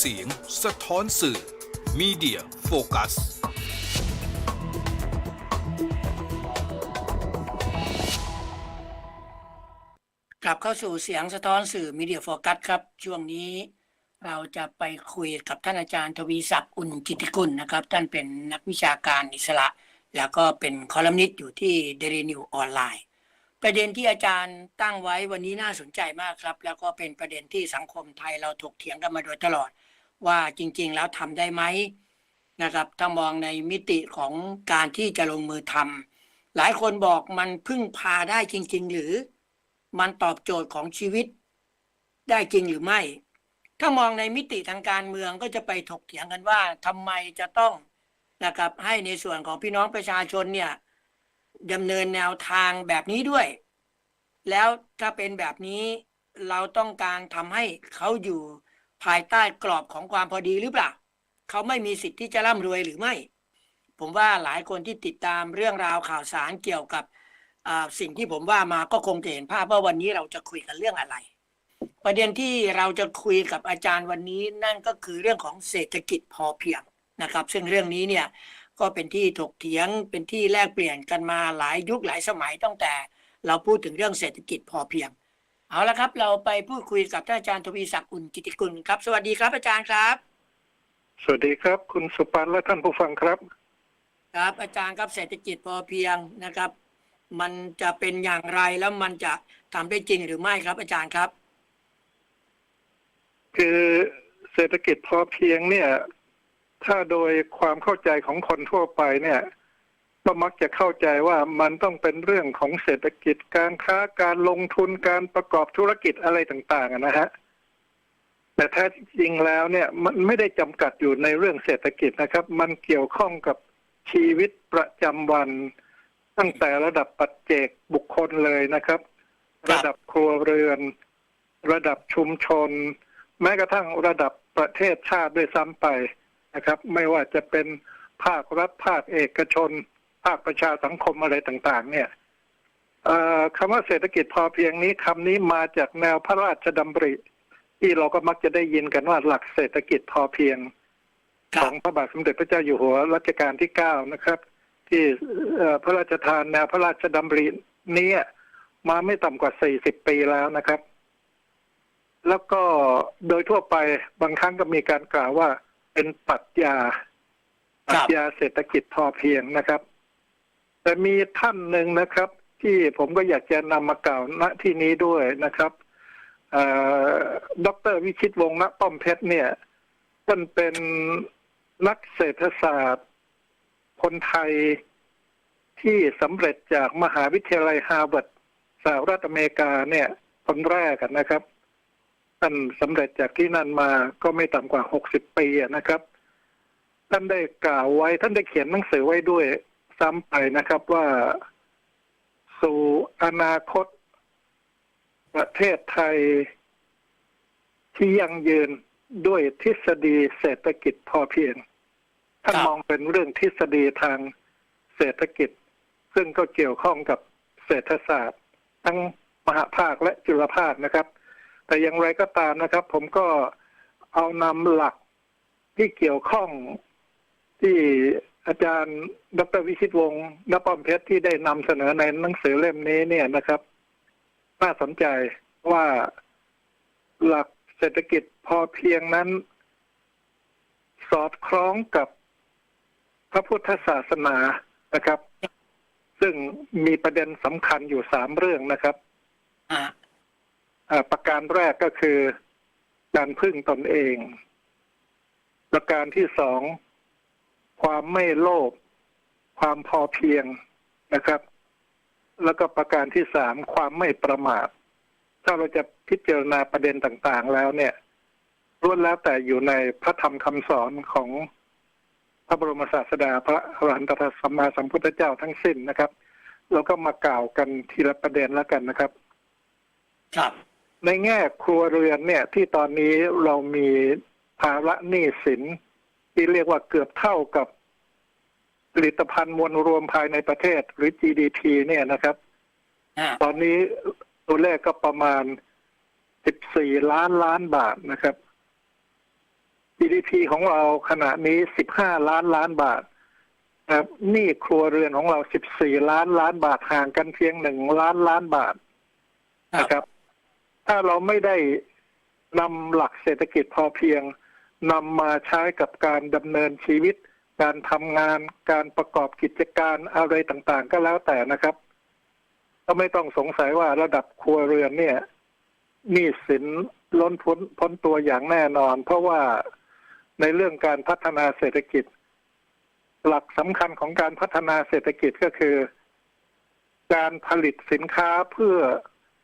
เสียง สะท้อนสื่อ Media Focus กลับเข้าสู่เสียงสะท้อนสื่อมีเดียโฟกัสครับ ช่วงนี้เราจะไปคุยกับท่านอาจารย์ทวีศักดิ์อุ่นกิติกุลนะครับ ท่านเป็นนักวิชาการอิสระ แล้วก็เป็นคอลัมนิสต์อยู่ที่เดลีนิวออนไลน์ประเด็นที่อาจารย์ตั้งไว้วันนี้น่าสนใจมากครับ แล้วก็เป็นประเด็นที่สังคมไทยเราถกเถียงกันมาโดยตลอด ว่าจริง ๆ แล้วทำได้ไหมนะครับถ้ามองในมิติของการที่จะลงมือทำหลายคนบอกมันพึ่งพาได้จริง ๆ หรือมันตอบโจทย์ของชีวิตได้จริงหรือไม่ ถ้ามองในมิติทางการเมืองก็จะไปถกเถียงกันว่าทำไมจะต้องนะครับให้ในส่วนของพี่น้องประชาชนเนี่ยดำเนินแนวทางแบบนี้ด้วย แล้วถ้าเป็นแบบนี้เราต้องการทำให้เขาอยู่ ภายใต้กรอบของความพอดีหรือเปล่า เขาไม่มีสิทธิ์ที่จะร่ำรวยหรือไม่ ผมว่าหลายคนที่ติดตามเรื่องราวข่าวสารเกี่ยวกับสิ่งที่ผมว่ามาก็คงจะเห็นภาพว่าวันนี้เราจะคุยกันเรื่องอะไร ประเด็นที่เราจะคุยกับอาจารย์วันนี้นั่นก็คือเรื่องของเศรษฐกิจพอเพียงนะครับ ซึ่งเรื่องนี้เนี่ยก็เป็นที่ถกเถียงเป็นที่แลกเปลี่ยนกันมาหลายยุคหลายสมัยตั้งแต่ เราพูดถึงเรื่องเศรษฐกิจพอเพียง เอาละครับ เราไปพูดคุยกับท่านอาจารย์ทวีศักดิ์อุ่นกิติกุลครับ สวัสดีครับอาจารย์ครับ สวัสดีครับ คุณสุปันและท่านผู้ฟังครับ ครับ อาจารย์ครับเศรษฐกิจพอเพียงนะครับ มันจะเป็นอย่างไรแล้วมันจะทำได้จริงหรือไม่ครับ อาจารย์ครับ คือเศรษฐกิจพอเพียงเนี่ย ถ้าโดยความเข้าใจของคนทั่วไปเนี่ย ก็มักจะเข้าใจว่ามันต้องเป็นเรื่องของเศรษฐกิจการค้าการลงทุนการประกอบธุรกิจอะไรต่างๆอะนะฮะแต่แท้จริงแล้วเนี่ยมันไม่ได้จำกัดอยู่ในเรื่องเศรษฐกิจนะครับ มันเกี่ยวข้องกับชีวิตประจำวัน ตั้งแต่ระดับปัจเจกบุคคลเลยนะครับครับระดับครัวเรือน ระดับชุมชน แม้กระทั่งระดับประเทศชาติด้วยซ้ำไปนะครับ ไม่ว่าจะเป็นภาครัฐภาคเอกชน ภาคประชาสังคมอะไรต่าง ๆ เนี่ยเอ่อคำว่าเศรษฐกิจพอเพียงนี้คำนี้มาจากแนวพระราชดำริ ที่เราก็มักจะได้ยินกันว่าหลักเศรษฐกิจพอเพียงครัขบองพระบาทสมเด็จพระเจ้าอยู่หัวรัชกาลที่เก้านะครับ ที่เอ่อพระราชทานแนวพระราชดำรินี้มาไม่ต่ำกว่า40ปีแล้วนะครับ แล้วก็โดยทั่วไปบางครั้งก็มีการกล่าวว่าเป็นปรัชญาปรัชญาเศรษฐกิจพอเพียงนะครับ แต่มีท่านหนึ่งนะครับ ที่ผมก็อยากจะนำมากล่าวณที่นี้ด้วยนะครับเอ่อดรวิชิตวงศ์ณป้อมเพชรเนี่ยท่านเป็นนักเศรษฐศาสตร์ คนไทยที่สำเร็จจากมหาวิทยาลัยฮาร์วาร์ดสหรัฐอเมริกาเนี่ยคนแรกนะครับท่านสำเร็จจากที่นั่นมาก็ไม่ต่ำกว่าหกสิบปีนะครับ ท่านได้กล่าวไว้ท่านได้เขียนหนังสือไว้ด้วย ซ้ำไปนะครับว่าสู่อนาคต ประเทศไทย ที่ยังยืนด้วยทฤษฎีเศรษฐกิจพอเพียงท่านมองเป็นเรื่องทฤษฎีทางเศรษฐกิจ ซึ่งก็เกี่ยวข้องกับเศรษฐศาสตร์ ทั้งมหาภาคและจุลภาคนะครับ แต่อย่างไรก็ตามนะครับ ผมก็เอานำหลักที่เกี่ยวข้องที่ อาจารย์ ดรวิชิตวงศ์นป้อมเพชรที่ได้นำเสนอในหนังสือเล่มนี้เนี่ยนะครับน่าสนใจว่าหลักเศรษฐกิจพอเพียงนั้น สอดคล้องกับพระพุทธศาสนานะครับ ซึ่งมีประเด็นสำคัญอยู่สามเรื่องนะครับอ่าอ่าประการแรกก็คือการพึ่งตนเอง ประการที่สอง ความไม่โลภความพอเพียงนะครับ แล้วก็ประการที่สามความไม่ประมาท ถ้าเราจะพิจารณาประเด็นต่างๆ แล้วเนี่ยล้วนแล้วแต่อยู่ในพระธรรมคำสอนของพระบรมศาสดาพระอรหันตสัมมาสัมพุทธเจ้าทั้งสิ้นนะครับเราก็มากล่าวกันทีละประเด็นแล้วกันนะครับ ครับ ในแง่ครัวเรือนเนี่ย ที่ตอนนี้เรามีภาระหนี้สิน ที่เรียกว่าเกือบเท่ากับผลิตภัณฑ์มวลรวมภายในประเทศหรือ GDP เนี่ยนะครับอ่าตอนนี้ตัวเลขก็ประมาณ 14 ล้านล้านบาทนะครับ GDP ของเราขณะนี้ 15 ล้านล้านบาทนะครับหนี้ครัวเรือนของเรา 14 ล้านล้านบาทห่างกันเพียงหนึ่งล้านล้านบาทนะครับ ถ้าเราไม่ได้นำหลักเศรษฐกิจพอเพียง นำมาใช้กับการดำเนินชีวิต การทำงาน การประกอบกิจการอะไรต่างๆ ก็แล้วแต่นะครับ ก็ไม่ต้องสงสัยว่าระดับครัวเรือนเนี่ยหนี้สินล้นพ้นพ้นตัวอย่างแน่นอน เพราะว่าในเรื่องการพัฒนาเศรษฐกิจ หลักสำคัญของการพัฒนาเศรษฐกิจก็คือ การผลิตสินค้าเพื่อ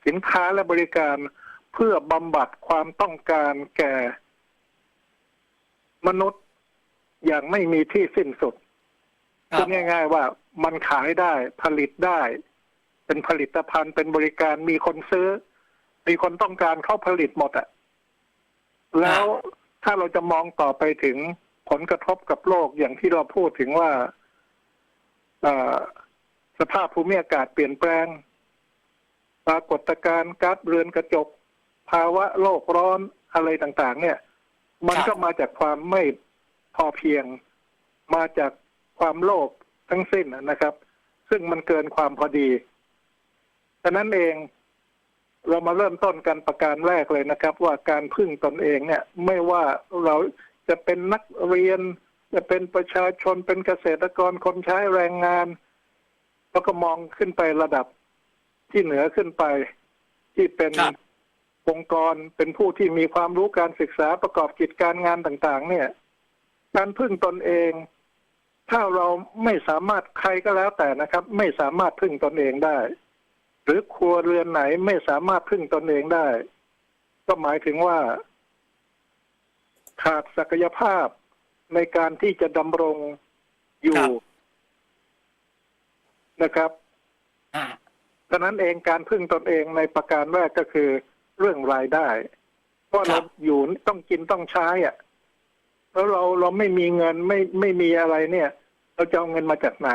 สินค้าและบริการเพื่อบำบัดความต้องการแก่ มนุษย์อย่างไม่มีที่สิ้นสุดครัพูบดง่าย ๆ ว่ามันขายได้ผลิตได้ เป็นผลิตภัณฑ์เป็นบริการมีคนซื้อ มีคนต้องการเข้าผลิตหมดอะแล้วถ้าเราจะมองต่อไปถึงผลกระทบกับโลกอย่างที่เราพูดถึงว่าเอ่อสภาพภูมิอากาศเปลี่ยนแปลง ปรากฏการณ์ก๊าซเรือนกระจก ภาวะโลกร้อนอะไรต่าง ๆ เนี่ย มันครับก็มาจากความไม่พอเพียง มาจากความโลภทั้งสิ้นนะครับ ซึ่งมันเกินความพอดีฉะนั้นเองเรามาเริ่มต้นกันประการแรกเลยนะครับ ว่าการพึ่งตนเองเนี่ย ไม่ว่าเราจะเป็นนักเรียน จะเป็นประชาชนเป็นเกษตรกรคนใช้แรงงาน แล้วก็มองขึ้นไประดับที่เหนือขึ้นไปที่เป็นครับ องค์กรเป็นผู้ที่มีความรู้การศึกษาประกอบกิจการงานต่าง ๆ เนี่ย การพึ่งตนเอง ถ้าเราไม่สามารถใครก็แล้วแต่นะครับ ไม่สามารถพึ่งตนเองได้ หรือครัวเรือนไหนไม่สามารถพึ่งตนเองได้ ก็หมายถึงว่า ขาดศักยภาพในการที่จะดำรงอยู่ครับนะครับอ่าดังนั้นเองการพึ่งตนเองในประการแรกก็คือ เรื่องรายได้ เพราะครัเราบอยู่ต้องกินต้องใช้อะแล้วเราเราไม่มีเงินไม่ไม่มีอะไรเนี่ย เราจะเอาเงินมาจากไหน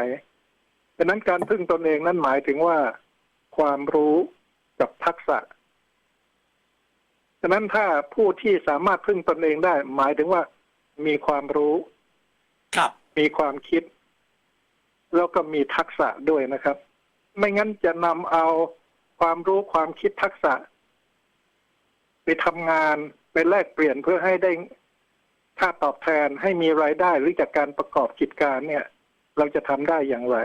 ดังนั้นการพึ่งตนเองนั้นหมายถึงว่าความรู้กับทักษะดังนั้นถ้าผู้ที่สามารถพึ่งตนเองได้ หมายถึงว่ามีความรู้ ครับ มีความคิด แล้วก็มีทักษะด้วยนะครับ ไม่งั้นจะนำเอาความรู้ความคิดทักษะ ไปทำงานไปแลกเปลี่ยนเพื่อให้ได้ค่าตอบแทนให้มีรายได้หรือจากการประกอบกิจการเนี่ย เราจะทำได้อย่างไร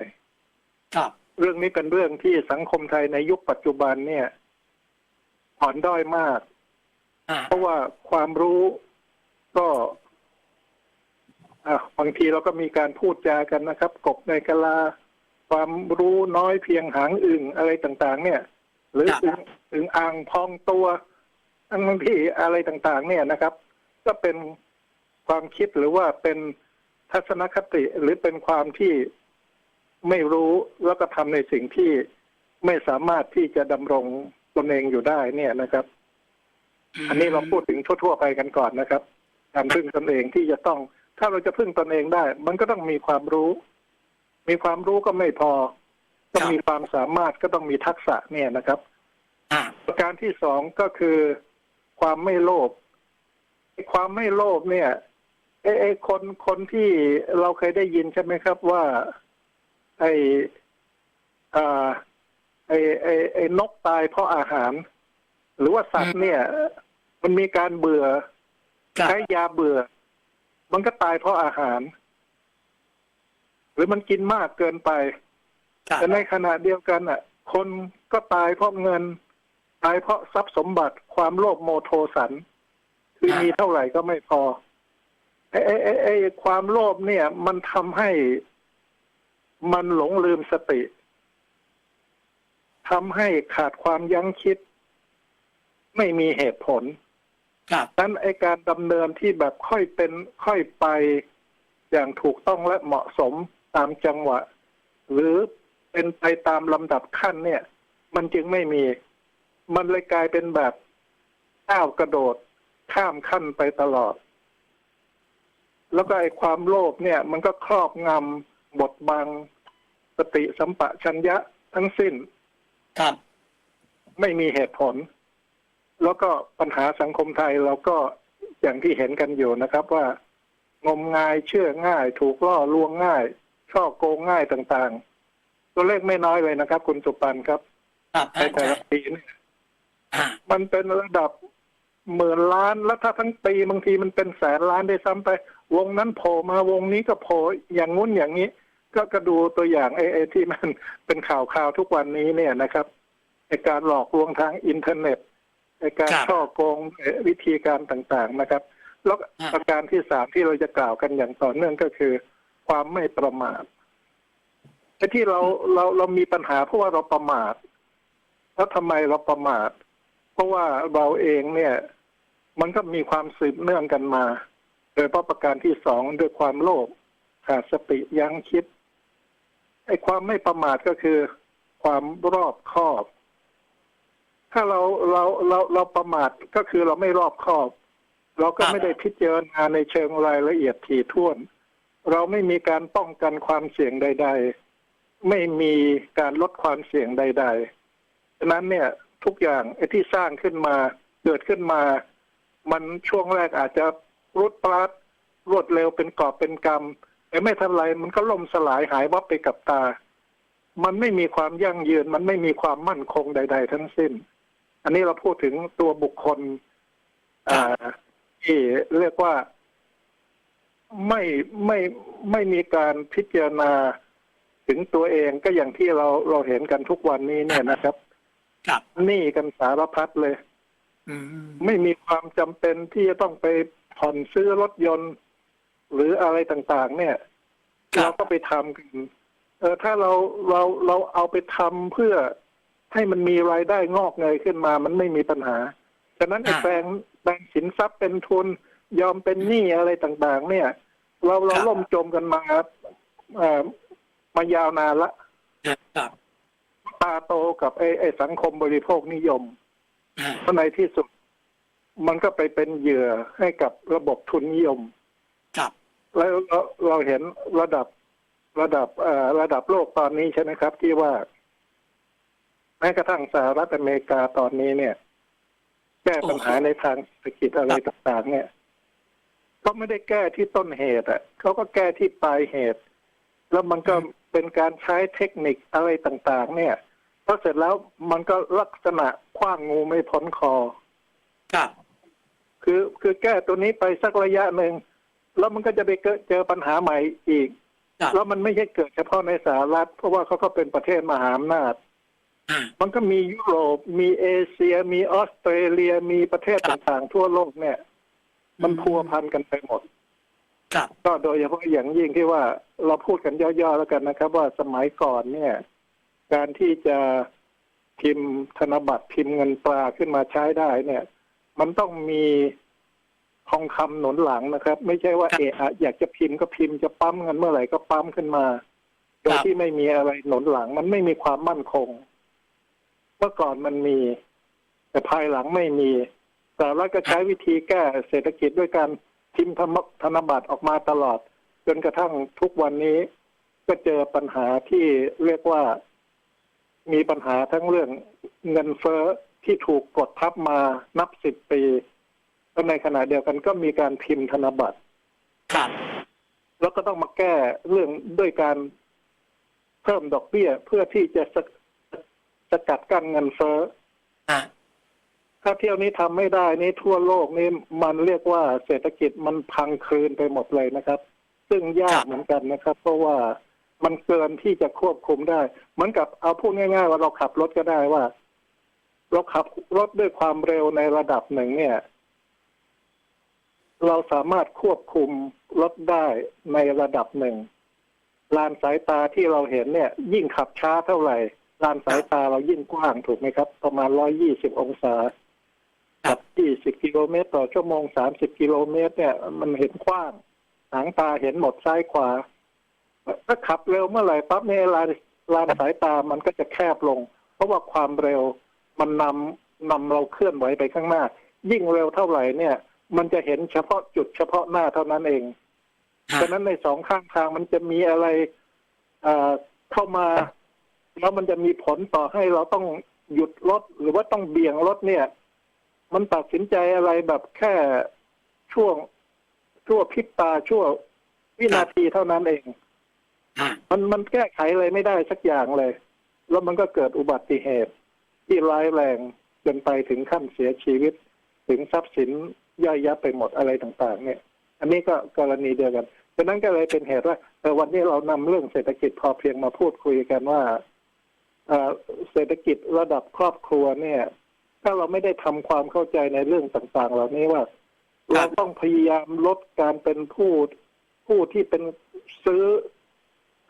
ครับ เรื่องนี้เป็นเรื่องที่สังคมไทยในยุคปัจจุบันเนี่ยอ่อนด้อยมากอ่าเพราะว่าความรู้ก็อะบางทีเราก็มีการพูดจากันนะครับ กบในกะลา ความรู้น้อยเพียงหางอึ่งอะไรต่าง ๆ เนี่ย หรือครับอึ่งอึ่งอ่างพองตัว ทั้งที่อะไรต่างๆ เนี่ยนะครับ ก็เป็นความคิดหรือว่าเป็นทัศนคติหรือเป็นความที่ไม่รู้แล้วก็ทำในสิ่งที่ไม่สามารถที่จะดำรงตนเองอยู่ได้เนี่ยนะครับ อันนี้เราพูดถึงทั่วๆไปกันก่อนนะครับ การพึ่งตนเองที่จะต้อง ถ้าเราจะพึ่งตนเองได้ มันก็ต้องมีความรู้ มีความรู้ก็ไม่พอ ต้องมีความสามารถก็ต้องมีทักษะเนี่ยนะครับอ่าประการที่สองก็คือ ความไม่โลภไอ้ความไม่โลภเนี่ยไอ้ไอ้คนคนที่เราเคยได้ยินใช่ไหมครับว่า ไอ้อ่าไอ้ไอ้ไอ้นกตายเพราะอาหาร หรือว่าสัตว์เนี่ย มันมีการเบื่อครับใช้ยาเบื่อ มันก็ตายเพราะอาหาร หรือมันกินมากเกินไปครับแต่ในขณะเดียวกันอะ คนก็ตายเพราะเงิน ตายเพราะทรัพย์สมบัติความโลภโมโทสันคืออ่ามีมีเท่าไหร่ก็ไม่พอไอ้ไอ้ไอ้ไอ้ความโลภเนี่ย มันทำให้มันหลงลืมสติทำให้ขาดความยั้งคิด ไม่มีเหตุผลครับนั้นไอการดำเนินที่แบบค่อยเป็นค่อยไปอย่างถูกต้องและเหมาะสมตามจังหวะ หรือเป็นไปตามลำดับขั้นเนี่ย มันจึงไม่มี มันเลยกลายเป็นแบบก้าวกระโดดข้ามขั้นไปตลอด แล้วก็ไอความโลภเนี่ย มันก็ครอบงำบดบังสติสัมปชัญญะทั้งสิ้น ครับ ไม่มีเหตุผล แล้วก็ปัญหาสังคมไทยเราก็อย่างที่เห็นกันอยู่นะครับว่างมงายเชื่อง่าย ถูกล่อลวงง่าย ช่อโกงง่ายต่างๆ ตัวเลขไม่น้อยเลยนะครับ คุณสุปันครับครับในแต่ละปีเนี่ยอ่า มันเป็นระดับหมื่นล้านแล้วถ้าทั้งปีบางทีมันเป็นแสนล้านได้วยซ้ำไป วงนั้นโผล่มาวงนี้ก็โผล่อย่างงุ้นอย่างนี้ ก็ก็ดูตัวอย่างไอ้ไอ้ที่มันเป็นข่าวข่าวทุกวันนี้เนี่ยนะครับไอ้การหลอกลวงทางอินเทอร์เน็ตไอ้การครับช่อโกงไอ้วิธีการต่างๆนะครับ แล้วอ่าประการที่สามที่เราจะกล่าวกันอย่างต่อเนื่องก็คือ ความไม่ประมาทไอ้ที่เราเราเรามีปัญหาเพราะว่าเราประมาทแล้วทำไมเราประมาท เพราะว่าเราเองเนี่ย มันก็มีความสืบเนื่องกันมา โดยเฉพาะประการที่สองด้วยความโลภขาดสติยั้งคิดไอ้ความไม่ประมาทก็คือ ความรอบคอบ ถ้าเราเราเราเราประมาทก็คือเราไม่รอบคอบ เราก็ไม่ได้พิจารณาในเชิงรายละเอียดถี่ถ้วน เราไม่มีการป้องกันความเสี่ยงใด ๆ ไม่มีการลดความเสี่ยงใด ๆ ฉะนั้นเนี่ย ทุกอย่างไอ้ที่สร้างขึ้นมา เกิดขึ้นมา มันช่วงแรกอาจจะรุดปราดรวดเร็วเป็นกอบเป็นกำแต่ไม่ทันไรมันก็ล่มสลายหายวับไปกับตา มันไม่มีความยั่งยืน มันไม่มีความมั่นคงใด ๆ ทั้งสิ้น อันนี้เราพูดถึงตัวบุคคลอ่าที่เรียกว่าไม่ไม่ไม่มีการพิจารณาถึงตัวเองก็อย่างที่เราเราเห็นกันทุกวันนี้เนี่ยนะครับ ครับหนี้กันสารพัดเลย อืมไม่มีความจำเป็นที่จะต้องไปผ่อนซื้อรถยนต์ หรืออะไรต่างๆ เนี่ย ครับเราก็ไปทำกันเออถ้าเราเราเราเอาไปทำเพื่อให้มันมีรายได้งอกเงยขึ้นมา มันไม่มีปัญหา ฉะนั้นไอ้อ่าแปลงแปลงสินทรัพย์เป็นทุนยอมเป็นหนี้อะไรต่างๆ เนี่ย เราเราครับล่มจมกันมาเอ่อมายาวนานละ ครับ ตาโตกับไอ้ไอ้สังคมบริโภคนิยมอ่าเพราะในที่สุด มันก็ไปเป็นเหยื่อให้กับระบบทุนนิยม ครับ แล้วเราเราเห็นระดับระดับเอ่อระดับโลกตอนนี้ใช่ไหมครับ ที่ว่าแม้กระทั่งสหรัฐอเมริกาตอนนี้เนี่ย แก้ปัญหาในทางเศรษฐกิจอะไรต่างๆ เนี่ยก็ไม่ได้แก้ที่ต้นเหตุอะเขาก็แก้ที่ปลายเหตุ แล้วมันก็เป็นการใช้เทคนิคอะไรต่าง ๆ เนี่ยพ อเสร็จแล้วมันก็ลักษณะคว้างงูไม่พ้นคอ ครับ คือคือแก้ตัวนี้ไปสักระยะหนึ่งแล้วมันก็จะไปเกิดเจอปัญหาใหม่อีก ครับ แล้วมันไม่ใช่เกิดเฉพาะในสหรัฐ เพราะว่าเขาก็เป็นประเทศมหาอำนาจ อ่า มันก็มียุโรป มีเอเชีย มีออสเตรเลีย มีประเทศครับต่างๆ ทั่วโลกเนี่ย มันพัวพันกันไปหมด ครับ ก็โดยเฉพาะอย่างยิ่งที่ว่าเราพูดกันย่อๆแล้วกันนะครับ ว่าสมัยก่อนเนี่ย การที่จะพิมพ์ธนบัตรพิมพ์เงินตราขึ้นมาใช้ได้เนี่ย มันต้องมีทองคำหนุนหลังนะครับ ไม่ใช่ว่าครับเอะอะอยากจะพิมพ์ก็พิมพ์จะปั๊มเงินเมื่อไหร่ก็ปั๊มขึ้นมา โดยครับที่ไม่มีอะไรหนุนหลัง มันไม่มีความมั่นคงเมื่อก่อนมันมี แต่ภายหลังไม่มีสหรัฐก็ใช้วิธีแก้เศรษฐกิจด้วยการพิมพ์ธนธนบัตรออกมาตลอด จนกระทั่งทุกวันนี้ก็เจอปัญหาที่เรียกว่า มีปัญหาทั้งเรื่องเงินเฟ้อที่ถูกกดทับมานับสิบปีแล้วในขณะเดียวกันก็มีการพิมพ์ธนบัตรครับแล้วก็ต้องมาแก้เรื่องด้วยการเพิ่มดอกเบี้ยเพื่อที่จะสกสกัดกั้นเงินเฟ้ออ่าถ้าเที่ยวนี้ทำไม่ได้นี่ทั่วโลกนี่มันเรียกว่าเศรษฐกิจมันพังคลืนไปหมดเลยนะครับ ซึ่งยาครักบเหมือนกันนะครับ เพราะว่า มันเกินที่จะควบคุมได้ เหมือนกับเอาพูดง่าย ๆ ว่าเราขับรถก็ได้ว่า เราขับรถด้วยความเร็วในระดับหนึ่งเนี่ย เราสามารถควบคุมรถได้ในระดับหนึ่งลานสายตาที่เราเห็นเนี่ย ยิ่งขับช้าเท่าไหร่ลานสายตาเรายิ่งกว้างถูกไหมครับ ประมาณร้อยยี่สิบองศาขับ20กิโลเมตรต่อชั่วโมง30กิโลเมตรเนี่ย มันเห็นกว้าง หางตาเห็นหมดซ้ายขวา ถ้าขับเร็วเมื่อไหร่ปั๊บเนี่ยลานลานสายตามันก็จะแคบลง เพราะว่าความเร็วมันนำนำเราเคลื่อนไหวไปข้างหน้า ยิ่งเร็วเท่าไหร่เนี่ย มันจะเห็นเฉพาะจุดเฉพาะหน้าเท่านั้นเองอ่าฉะนั้นในสองข้างทางมันจะมีอะไรเอ่อเข้ามาแล้วมันจะมีผลต่อให้เราต้องหยุดรถหรือว่าต้องเบี่ยงรถเนี่ย มันตัดสินใจอะไรแบบแค่ช่วงชั่วพริบตาชั่ววินาทีเท่านั้นเองอ่า มันมันแก้ไขอะไรไม่ได้สักอย่างเลย แล้วมันก็เกิดอุบัติเหตุ ที่ร้ายแรงจนไปถึงขั้นเสียชีวิต ถึงทรัพย์สินย่อยยับไปหมดอะไรต่าง ๆ เนี่ย อันนี้ก็กรณีเดียวกันดังนั้นก็เลยเป็นเหตุว่าเออวันนี้เรานำเรื่องเศรษฐกิจพอเพียงมาพูดคุยกันว่าเอ่อเศรษฐกิจระดับครอบครัวเนี่ย ถ้าเราไม่ได้ทำความเข้าใจในเรื่องต่าง ๆ เหล่านี้ว่า เราต้องพยายามลดการเป็นผู้ผู้ที่เป็นซื้อ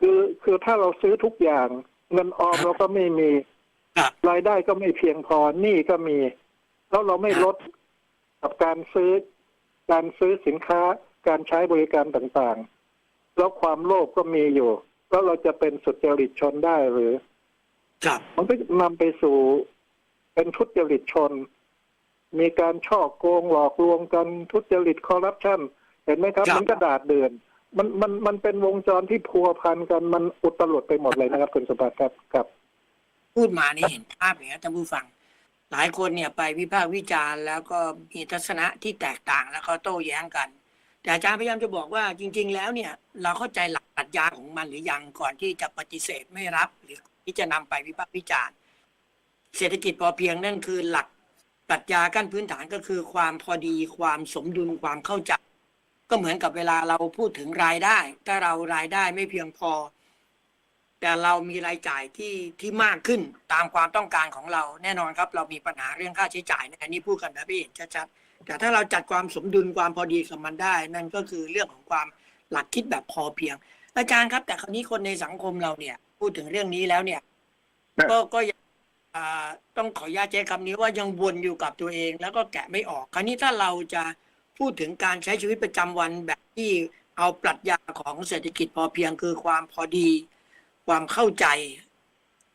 คือคือถ้าเราซื้อทุกอย่าง เงินออมเราก็ไม่มีครับรายได้ก็ไม่เพียงพอหนี้ก็มี แล้วเราไม่ลดกับการซื้อ การซื้อสินค้าการใช้บริการต่างๆ แล้วความโลภก็มีอยู่ แล้วเราจะเป็นสุจริตชนได้หรือ ครับ มันก็นำไปสู่เป็นทุจริตชน มีการช่อโกงหลอกลวงกันทุจริตคอร์รัปชันเห็นไหมครับ ครับ มันก็ดาดเดือน มันมันมันเป็นวงจรที่พัวพันกันมันอุตลุดไปหมดเลยนะครับคุณสุภัทรครับครับ พูดมานี่เห็นภาพเลยนะท่านผู้ฟัง หลายคนเนี่ยไปวิพากษ์วิจารณ์แล้วก็มีทัศนะที่แตกต่างแล้วก็โต้แย้งกัน แต่อาจารย์พยายามจะบอกว่าจริง ๆ แล้วเนี่ย เราเข้าใจหลักปรัชญาของมันหรือยังก่อนที่จะปฏิเสธไม่รับ หรือที่จะนำไปวิพากษ์วิจารณ์ เศรษฐกิจพอเพียงนั่นคือหลักปรัชญาขั้นพื้นฐานก็คือความพอดีความสมดุลความเข้าใจ ก็เหมือนกับเวลาเราพูดถึงรายได้ ถ้าเรารายได้ไม่เพียงพอ แต่เรามีรายจ่ายที่ที่มากขึ้นตามความต้องการของเรา แน่นอนครับ เรามีปัญหาเรื่องค่าใช้จ่ายนะอันนี้พูดกันแบบพี่ชัดๆแต่ถ้าเราจัดความสมดุลความพอดีกับมันได้ นั่นก็คือเรื่องของความหลักคิดแบบพอเพียง อาจารย์ครับ แต่คราวนี้คนในสังคมเราเนี่ย พูดถึงเรื่องนี้แล้วเนี่ยครับก็ก็ยังอ่าต้องขออนุญาตใช้คำนี้ว่ายังวนอยู่กับตัวเอง แล้วก็แกะไม่ออก คราวนี้ถ้าเราจะ พูดถึงการใช้ชีวิตประจำวันแบบที่เอาปรัชญาของเศรษฐกิจพอเพียงคือความพอดี ความเข้าใจ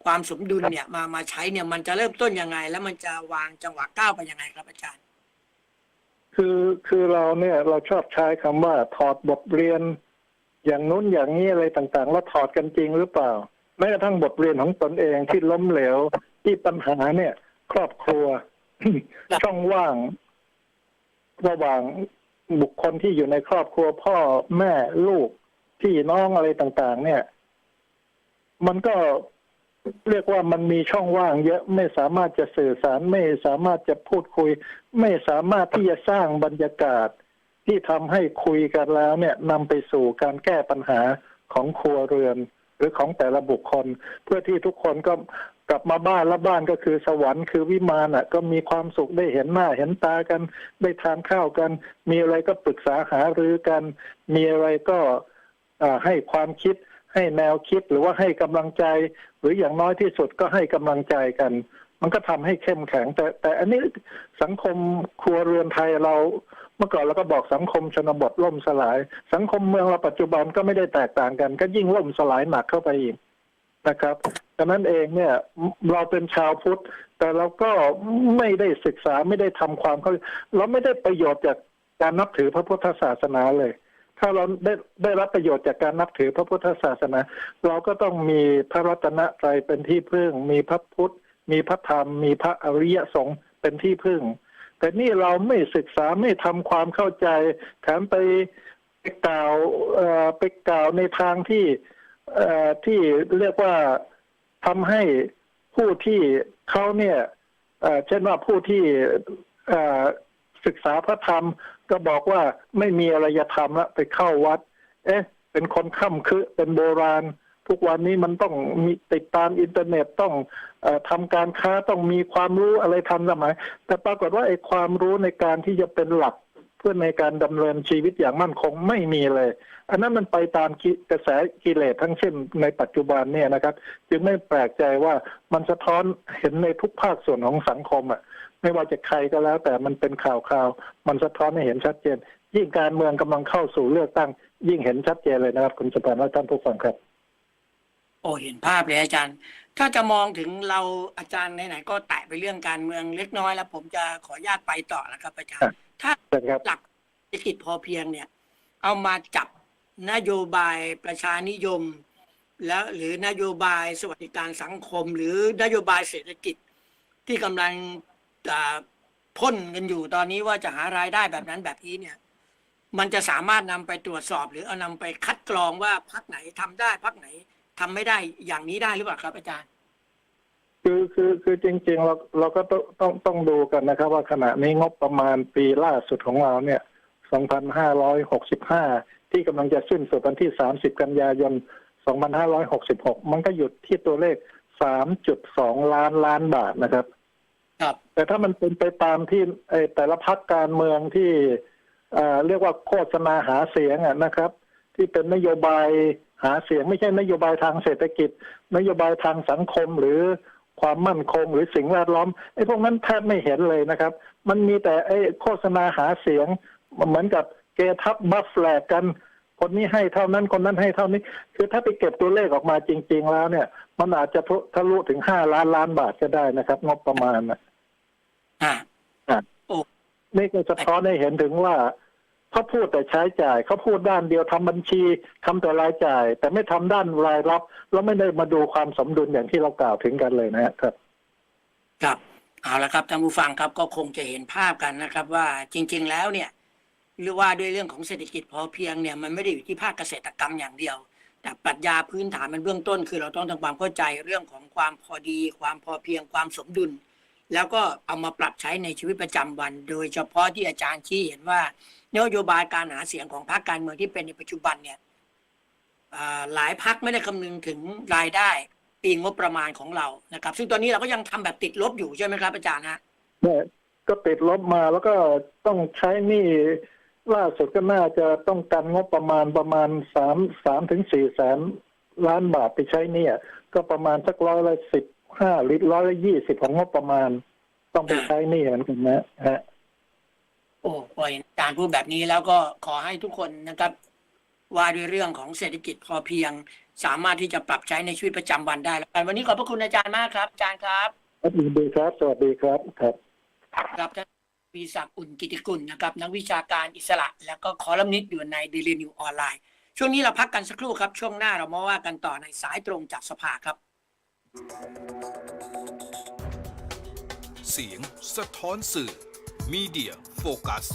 ความสมดุลเนี่ยมามาใช้เนี่ยมันจะเริ่มต้นยังไง แล้วมันจะวางจังหวะก้าวไปยังไงครับอาจารย์ คือคือเราเนี่ยเราชอบใช้คำว่าถอดบทเรียน อย่างนู้นอย่างนี้อะไรต่างๆ แล้วถอดกันจริงหรือเปล่าแม้กระทั่งบทเรียนของตนเองที่ล้มเหลวที่ปัญหาเนี่ย ครอบครัวครับช่องว่าง ระหว่างบุคคลที่อยู่ในครอบครัวพ่อแม่ลูกพี่น้องอะไรต่าง ๆ เนี่ย มันก็เรียกว่ามันมีช่องว่าง เยอะไม่สามารถจะสื่อสารไม่สามารถจะพูดคุย ไม่สามารถที่จะสร้างบรรยากาศ ที่ทำให้คุยกันแล้ว เนี่ยนำไปสู่การแก้ปัญหาของครัวเรือน หรือของแต่ละบุคคล เพื่อที่ทุกคนก็ กลับมาบ้านแล้วบ้านก็คือสวรรค์คือวิมานอะ ก็มีความสุขได้เห็นหน้าเห็นตากัน ได้ทานข้าวกัน มีอะไรก็ปรึกษาหารือกัน มีอะไรก็ให้ความคิดให้แนวคิดหรือว่าให้กำลังใจ หรืออย่างน้อยที่สุดก็ให้กำลังใจกัน มันก็ทำให้เข้มแข็ง แต่แต่อันนี้สังคมครัวเรือนไทยเราเมื่อก่อนเราก็บอกสังคมชนบทล่มสลาย สังคมเมืองเราปัจจุบันก็ไม่ได้แตกต่างกัน ก็ยิ่งล่มสลายหนักเข้าไปอีกนะครับ ดังนั้นเองเนี่ยเราเป็นชาวพุทธ แต่เราก็ไม่ได้ศึกษาไม่ได้ทำความเข้าเราไม่ได้ประโยชน์จากการนับถือพระพุทธศาสนาเลย ถ้าเราได้ได้รับประโยชน์จากการนับถือพระพุทธศาสนา เราก็ต้องมีพระรัตนตรัยเป็นที่พึ่ง มีพระพุทธ มีพระธรรม มีพระอริยสงฆ์เป็นที่พึ่ง แต่นี่เราไม่ศึกษาไม่ทำความเข้าใจ แถมไปไปกล่าวเอ่อไปกล่าวในทางที่เอ่อที่เรียกว่า ทำให้ผู้ที่เขาเนี่ยเช่นว่าผู้ที่ศึกษาพระธรรมก็บอกว่าไม่มีอารยธรรมละไปเข้าวัด เอ๊ะ เป็นคนค่ำคือเป็นโบราณ ทุกวันนี้มันต้องมีติดตามอินเทอร์เน็ตต้องออทำการค้าต้องมีความรู้อะไรทันสมัย แต่ปรากฏว่าไอ้ความรู้ในการที่จะเป็นหลักเพื่อในการดำเนินชีวิตอย่างมั่นคงไม่มีเลย อันนั้นมันไปตามกิกระแสกิเลสทั้งสิ้นในปัจจุบันเนี่ยนะครับ จึงไม่แปลกใจว่ามันสะท้อนเห็นในทุกภาคส่วนของสังคมอะไม่ว่าจะใครก็แล้ว แต่มันเป็นข่าวคราวๆมันสะท้อนให้เห็นชัดเจน ยิ่งการเมืองกำลังเข้าสู่เลือกตั้ง ยิ่งเห็นชัดเจนเลยนะครับ คุณสุภาพและท่านผู้ฟังครับ โอ้เห็นภาพเลยอาจารย์ ถ้าจะมองถึงเราอาจารย์ไหนๆก็แตะไปเรื่องการเมืองเล็กน้อยแล้ว ผมจะขออนุญาตไปต่อแล้วครับอาจารครัย์บถ้าเชิญครับหลักเศรษฐกิจพอเพียงเนี่ย เอามาจับ นโยบายประชานิยม แล้วหรือนโยบายสวัสดิการสังคม หรือนโยบายเศรษฐกิจที่กำลังพ่นกันอยู่ตอนนี้ว่าจะหารายได้แบบนั้นแบบนี้เนี่ย มันจะสามารถนำไปตรวจสอบ หรือเอานำไปคัดกรองว่าพักไหนทำได้พักไหนทำไม่ได้อย่างนี้ได้หรือเปล่าครับอาจารย์คือคือคือจริง ๆ เราเราก็ต้องต้องต้องดูกันนะครับ ว่าขณะนี้งบประมาณปีล่าสุดของเราเนี่ย 2,565 ที่กำลังจะสิ้นสุดวันที่ 30 กันยายน 2,566 มันก็หยุดที่ตัวเลข 3.2 ล้านล้านบาทนะครับ ครับ แต่ถ้ามันเป็นไปตามที่ไอ้แต่ละพักการเมืองที่เอ่อเรียกว่าโฆษณาหาเสียงอะนะครับ ที่เป็นนโยบายหาเสียงไม่ใช่นโยบายทางเศรษฐกิจ นโยบายทางสังคมหรือความมั่นคงหรือสิ่งแวดล้อมไอ้พวกนั้นแทบไม่เห็นเลยนะครับ มันมีแต่ไอ้โฆษณาหาเสียงเหมือนกับ เกทับบัฟแฟลกกัน คนนี้ให้เท่านั้นคนนั้นให้เท่านี้ คือถ้าไปเก็บตัวเลขออกมาจริง ๆ แล้วเนี่ย มันอาจจะทะลุถึงห้าล้านล้านบาทก็ได้นะครับ งบประมาณนะอ่านี่ก็สะท้อนให้เห็นถึงว่าเขาพูดแต่ใช้จ่ายเขาพูดด้านเดียวทำบัญชีทำแต่รายจ่าย แต่ไม่ทำด้านรายรับ แล้วไม่ได้มาดูความสมดุลอย่างที่เรากล่าวถึงกันเลยนะครับครับเอาละครับท่านผู้ฟังครับก็คงจะเห็นภาพกันนะครับ ว่าจริง ๆ แล้วเนี่ย หรือว่าด้วยเรื่องของเศรษฐกิจพอเพียงเนี่ยมันไม่ได้อยู่ที่ภาคเกษตรกรรมอย่างเดียว แต่ปรัชญาพื้นฐานมันเบื้องต้น คือเราต้องทำความเข้าใจเรื่องของความพอดี ความพอเพียงความสมดุล แล้วก็เอามาปรับใช้ในชีวิตประจำวัน โดยเฉพาะที่อาจารย์ชี้เห็นว่านโยบายการหาเสียงของพรรคการเมืองที่เป็นในปัจจุบันเนี่ยหลายพรรคไม่ได้คำนึงถึงรายได้ปีงบประมาณของเรานะครับ ซึ่งตอนนี้เราก็ยังทำแบบติดลบอยู่ใช่ไหมครับอาจารย์ฮะเนี่ยก็ติดลบมาแล้วก็ต้องใช้หนี้ ล่าสุดก็น่าจะต้องการงบประมาณประมาณสามสามถึงสี่แสนล้านบาทไปใช้หเนี่ย ก็ประมาณสักร้อยละสิบห้าหรือร้อยละยี่สิบของงบประมาณ ต้องไปใช้หนี่เหมือนกันนะฮะโอ้พอเห็นอาจารย์พูดแบบนี้แล้วก็ขอให้ทุกคนนะครับ ว่าด้วยเรื่องของเศรษฐกิจพอเพียง สามารถที่จะปรับใช้ในชีวิตประจำวันได้แล้วกันวันนี้ขอบพระคุณอาจารย์มากครับอาจารย์ครับครับยินดีครับ สวัสดีครับครับครับท่าน วีศักดิ์อุ่นกิติกุลนะครับนักวิชาการอิสระ แล้วก็คอลัมนิสต์อยู่ในดีลีนิวออนไลน์ช่วงนี้เราพักกันสักครู่ครับ ช่วงหน้าเรามาว่ากันต่อในสายตรงจากสภาครับ เสียงสะท้อนสื่อมีเดียโฟกัส